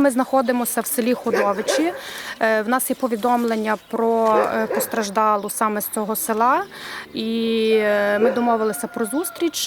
Ми знаходимося в селі Ходовичі. Е, В нас є повідомлення про е, постраждалу саме з цього села, і е, ми домовилися про зустріч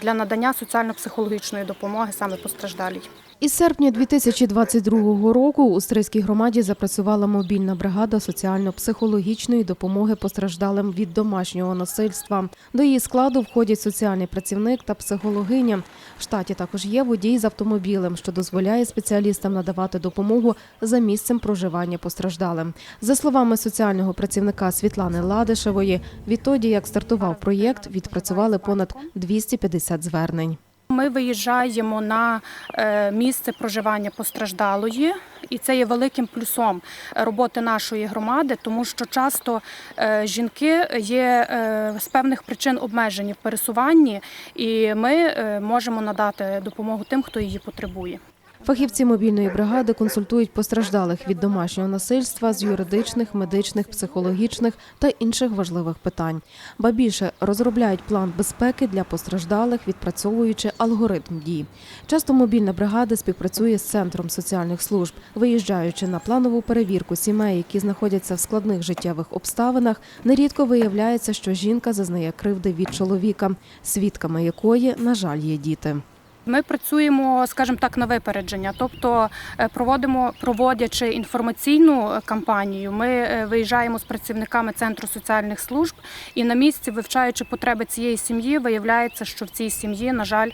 для надання соціально-психологічної допомоги саме постраждалій. Із серпня 2022 року у Стрийській громаді запрацювала мобільна бригада соціально-психологічної допомоги постраждалим від домашнього насильства. До її складу входять соціальний працівник та психологиня. В штаті також є водій з автомобілем, що дозволяє спеціалістам надавати допомогу за місцем проживання постраждалим. За словами соціального працівника Світлани Ладишевої, відтоді як стартував проєкт, відпрацювали понад 250 звернень. Ми виїжджаємо на е, місце проживання постраждалої, і це є великим плюсом роботи нашої громади, тому що часто е, жінки є е, з певних причин обмежені в пересуванні, і ми е, можемо надати допомогу тим, хто її потребує. Фахівці мобільної бригади консультують постраждалих від домашнього насильства з юридичних, медичних, психологічних та інших важливих питань. Ба більше розробляють план безпеки для постраждалих, відпрацьовуючи алгоритм дій. Часто мобільна бригада співпрацює з центром соціальних служб, виїжджаючи на планову перевірку сімей, які знаходяться в складних життєвих обставинах. Нерідко виявляється, що жінка зазнає кривди від чоловіка, свідками якої, на жаль, є діти. Ми працюємо, скажімо так, на випередження, тобто е, проводимо, проводячи інформаційну е, кампанію, ми е, виїжджаємо з працівниками центру соціальних служб і на місці, вивчаючи потреби цієї сім'ї, виявляється, що в цій сім'ї, на жаль,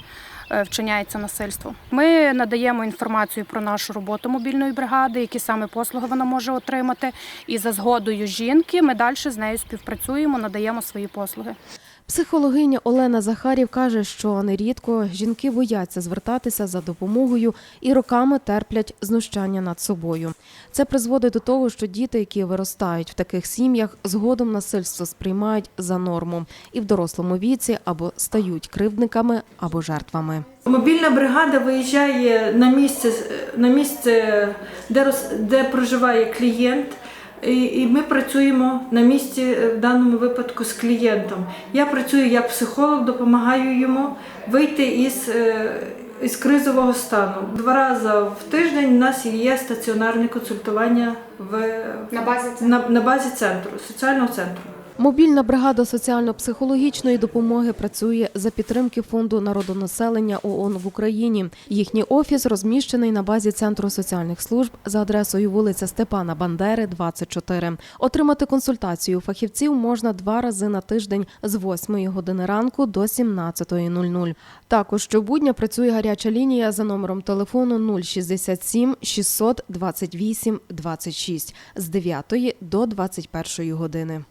вчиняється насильство. Ми надаємо інформацію про нашу роботу мобільної бригади, які саме послуги вона може отримати. І за згодою жінки ми далі з нею співпрацюємо, надаємо свої послуги. Психологиня Олена Захарів каже, що нерідко жінки бояться звертатися за допомогою і роками терплять знущання над собою. Це призводить до того, що діти, які виростають в таких сім'ях, згодом насильство сприймають за норму і в дорослому віці або стають кривдниками, або жертвами. Мобільна бригада виїжджає на місце, на місце де, роз- де проживає клієнт, і, ми працюємо на місці е, в даному випадку з клієнтом. Я працюю як психолог, допомагаю йому вийти із, е, із кризового стану. Два рази в тиждень у нас є стаціонарне консультування в, На базі на, на базі центру, соціального центру. Мобільна бригада соціально-психологічної допомоги працює за підтримки фонду народонаселення ООН в Україні. Їхній офіс розміщений на базі центру соціальних служб за адресою вулиця Степана Бандери, 24. Отримати консультацію фахівців можна два рази на тиждень з 8 години ранку до 17.00. Також щобудня працює гаряча лінія за номером телефону 067 628 26 з 9 до 21 години.